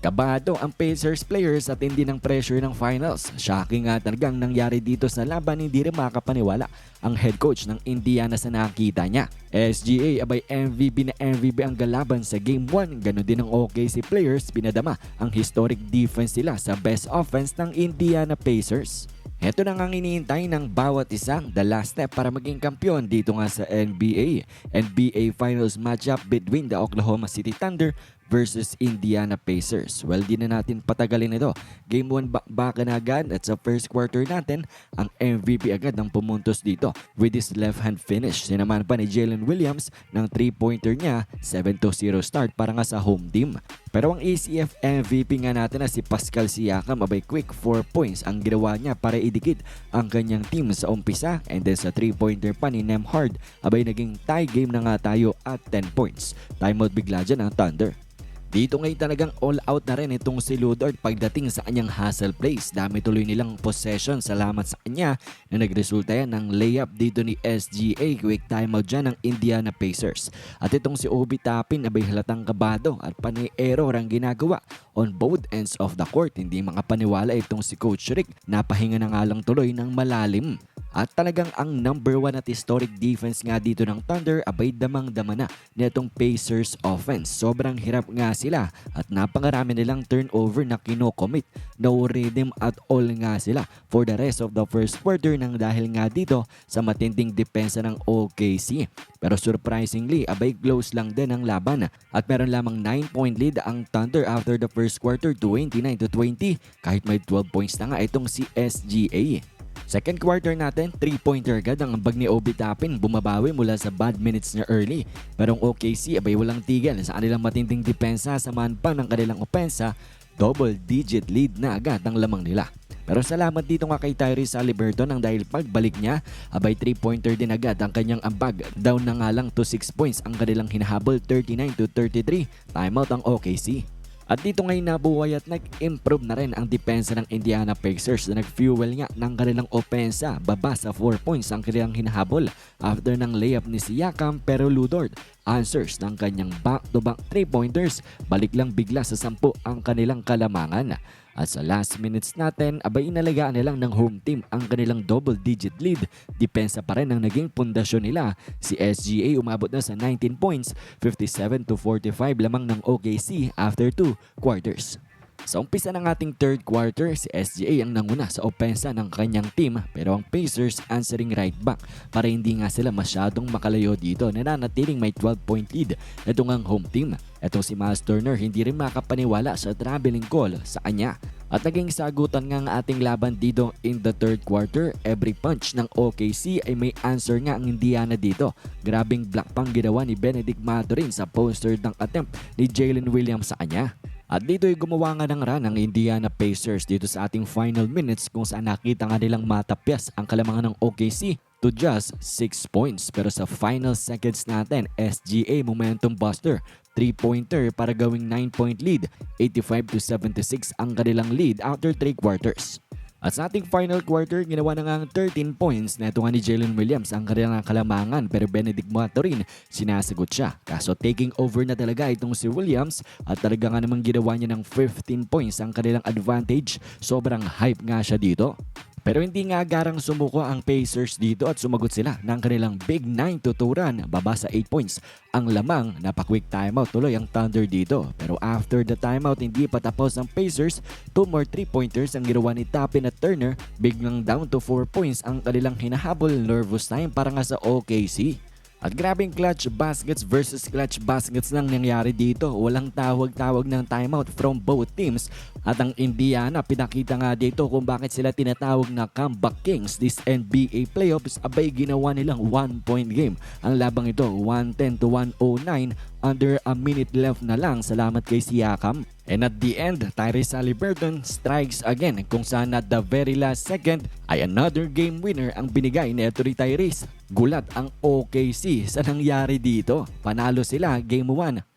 Kabado ang Pacers players at hindi ng pressure ng finals. Shocking nga talagang nangyari dito sa laban hindi rin makapaniwala ang head coach ng Indiana sa nakita niya. SGA abay MVP na MVP ang galaban sa Game 1. Ganon din ang OKC players pinadama ang historic defense nila sa best offense ng Indiana Pacers. Ito na ang iniintay ng bawat isang the last step para maging kampiyon dito nga sa NBA. NBA Finals matchup between the Oklahoma City Thunder versus Indiana Pacers. Well, di na natin patagalin ito. Game 1 bakbakan na agad at sa first quarter natin, ang MVP agad ang pumuntos dito with his left-hand finish. Sinaman pa ni Jalen Williams ng 3-pointer niya, 7-0 start para nga sa home team. Pero ang ACF MVP nga natin na si Pascal Siakam abay quick 4 points ang ginawa niya para idikit ang kanyang team sa umpisa and then sa 3-pointer pa ni Nemhard abay naging tie game na nga tayo at 10 points. Timeout bigla dyan ang Thunder. Dito ngayon talagang all out na rin itong si Ludort pagdating sa kanyang hustle plays. Dami tuloy nilang possession salamat sa kanya na nagresulta yan ng layup dito ni SGA. Quick timeout dyan ng Indiana Pacers. At itong si Obi Tapin abay halatang kabado at panay error ang ginagawa on both ends of the court. Hindi makapaniwala itong si Coach Rick. Napahinga na nga lang tuloy ng malalim. At talagang ang number one at historic defense nga dito ng Thunder abay damang-dama na netong Pacers offense. Sobrang hirap nga sila at napangarami nilang turnover na kinocommit. No rhythm at all nga sila for the rest of the first quarter nang dahil nga dito sa matinding depensa ng OKC. Pero surprisingly, abay close lang din ang laban at meron lamang 9 point lead ang Thunder after the first quarter 29 to 20 kahit may 12 points na nga itong si SGA. Second quarter natin, 3-pointer agad ang ambag ni Obi Tapin bumabawi mula sa bad minutes niya early. Pero ang OKC abay walang tigil sa kanilang matinding depensa samahan pa ng kanilang opensa, double digit lead na agad ang lamang nila. Pero salamat dito nga kay Tyrese Halliburton nang dahil pagbalik niya, abay 3-pointer din agad ang kanyang ambag. Down na nga lang to 6 points ang kanilang hinahabol 39 to 33. Timeout ang OKC. At dito ngayon nabuhay at nag-improve na rin ang depensa ng Indiana Pacers na nag-fuel nga ng kanilang opensa. Baba sa 4 points ang kanilang hinahabol after ng layup ni Siakam pero Ludort answers ng kanyang back-to-back 3-pointers. Balik lang bigla sa 10 ang kanilang kalamangan. At sa last minutes natin, abay inalagaan nilang ng home team ang kanilang double-digit lead. Depensa pa rin ang naging pundasyon nila. Si SGA umabot na sa 19 points, 57 to 45 lamang ng OKC after 2 quarters. Sa umpisa ng ating third quarter, si SGA ang nanguna sa opensa ng kanyang team pero ang Pacers answering right back para hindi nga sila masyadong makalayo dito. Nananatiling may 12 point lead ito ngang home team. Ito si Miles Turner hindi rin makapaniwala sa traveling call sa kanya. At naging sagutan nga ang ating laban dito in the third quarter. Every punch ng OKC ay may answer nga ang Indiana dito. Grabing block pang ginawa ni Benedict Maturin sa poster ng attempt ni Jalen Williams sa kanya. At dito ay gumawa nga ng run ang Indiana Pacers dito sa ating final minutes kung saan nakita nga nilang matapyas ang kalamangan ng OKC to just 6 points. Pero sa final seconds natin, SGA momentum buster. 3-pointer para gawing 9-point lead. 85 to 76 ang kanilang lead after 3 quarters. At sa ating final quarter, ginawa na nga ang 13 points na ito nga ni Jalen Williams ang kanilang kalamangan pero Benedict Maturin sinasagot siya. Kaso taking over na talaga itong si Williams at talaga nga namang ginawa niya ng 15 points ang kanilang advantage. Sobrang hype nga siya dito. Pero hindi nga agarang sumuko ang Pacers dito at sumagot sila ng kanilang big 9 tuturan baba sa 8 points. Ang lamang napak-quick timeout tuloy ang Thunder dito. Pero after the timeout hindi pa tapos ang Pacers, 2 more 3 pointers ang ginawa ni Tapin at Turner. Biglang down to 4 points ang kanilang hinahabol. Nervous time para nga sa OKC. At grabing clutch baskets versus clutch baskets lang nangyari dito. Walang tawag-tawag ng timeout from both teams. At ang Indiana, pinakita nga dito kung bakit sila tinatawag na comeback kings this NBA playoffs. Abay ginawa nilang one point game. Ang labang ito, 110 to 109 under a minute left na lang. Salamat kay Siakam. And at the end, Tyrese Halliburton strikes again kung saan at the very last second ay another game winner ang binigay ni Eto'y Tyrese. Gulat ang OKC sa nangyari dito. Panalo sila game 1